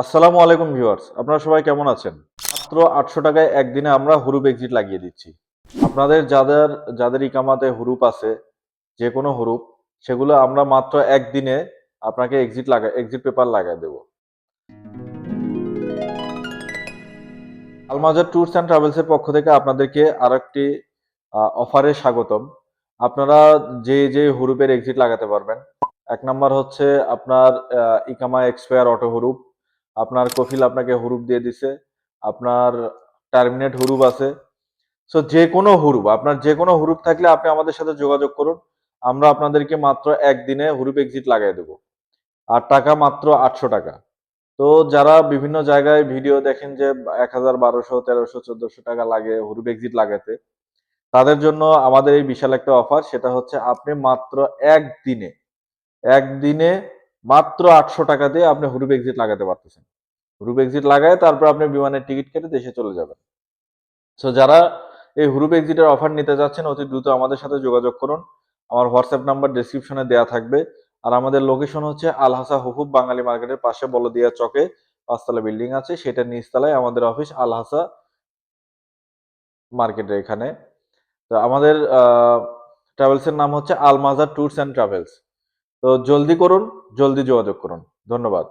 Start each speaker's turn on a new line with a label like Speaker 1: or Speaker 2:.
Speaker 1: আসসালামু আলাইকুম ভিউয়ার্স, আপনারা সবাই কেমন আছেন? মাত্র আটশো টাকায় একদিনে আমরা হুরুপ এক্সিট লাগিয়ে দিচ্ছি। আপনাদের যাদের যাদের ইকামাতে হুরুপ আছে, যে কোনো হুরুপ, সেগুলো আমরা মাত্র একদিনে আপনাকে এক্সিট লাগা এক্সিট পেপার লাগাই দেব। আলমাজার ট্যুরস অ্যান্ড ট্রাভেলসের পক্ষ থেকে আপনাদেরকে আরেকটি অফারে স্বাগতম। আপনারা যে যে হুরুপের এক্সিট লাগাতে পারবেন, এক নাম্বার হচ্ছে আপনার ইকামা এক্সপায়ার অটো হুরুপ আপনার কফিল আপনাকে হুরুপ দিয়ে দিছে, আপনার টার্মিনেট হুরুপ আছে। সো যে কোনো হুরুপ, আপনার যে কোনো হুরুপ থাকলে আপনি আমাদের সাথে যোগাযোগ করুন। আমরা আপনাদেরকে মাত্র একদিনে হুরুপ এক্সিট লাগাই দেবো। আর টাকা মাত্র আটশো টাকা। তো, যারা বিভিন্ন জায়গায় ভিডিও দেখেন যে এক হাজার বারোশো, তেরোশো, চোদ্দশো টাকা লাগে হুরুপ এক্সিট লাগাতে, তাদের জন্য আমাদের এই বিশাল একটা অফার সেটা হচ্ছে আপনি মাত্র একদিনে একদিনে মাত্র আটশো টাকা দিয়ে আপনি হুরুপ এক্সিট লাগাতে পারতেছেন। হুরুপ এক্সিট লাগায় তারপর আপনি বিমানের টিকিট কেটে দেশে চলে যাবেন। সো যারা এই হুরুপ এক্সিটের অফার নিতে যাচ্ছেন, অতি দ্রুত আমাদের সাথে যোগাযোগ করুন। আমার হোয়াটসঅ্যাপ নাম্বার ডেসক্রিপশনে দেওয়া থাকবে। আর আমাদের লোকেশন হচ্ছে আলহাসা হুহুব বাঙালি মার্কেটের পাশে বলদিয়া চকে। পাঁচতলা বিল্ডিং আছে সেটার নিচতলায় আমাদের অফিস আলহাসা মার্কেটের এখানে। তো আমাদের ট্রাভেলসের নাম হচ্ছে আলমাজার ট্যুরস অ্যান্ড ট্রাভেলস তো জলদি করুন জলদি যোগাযোগ করুন। ধন্যবাদ।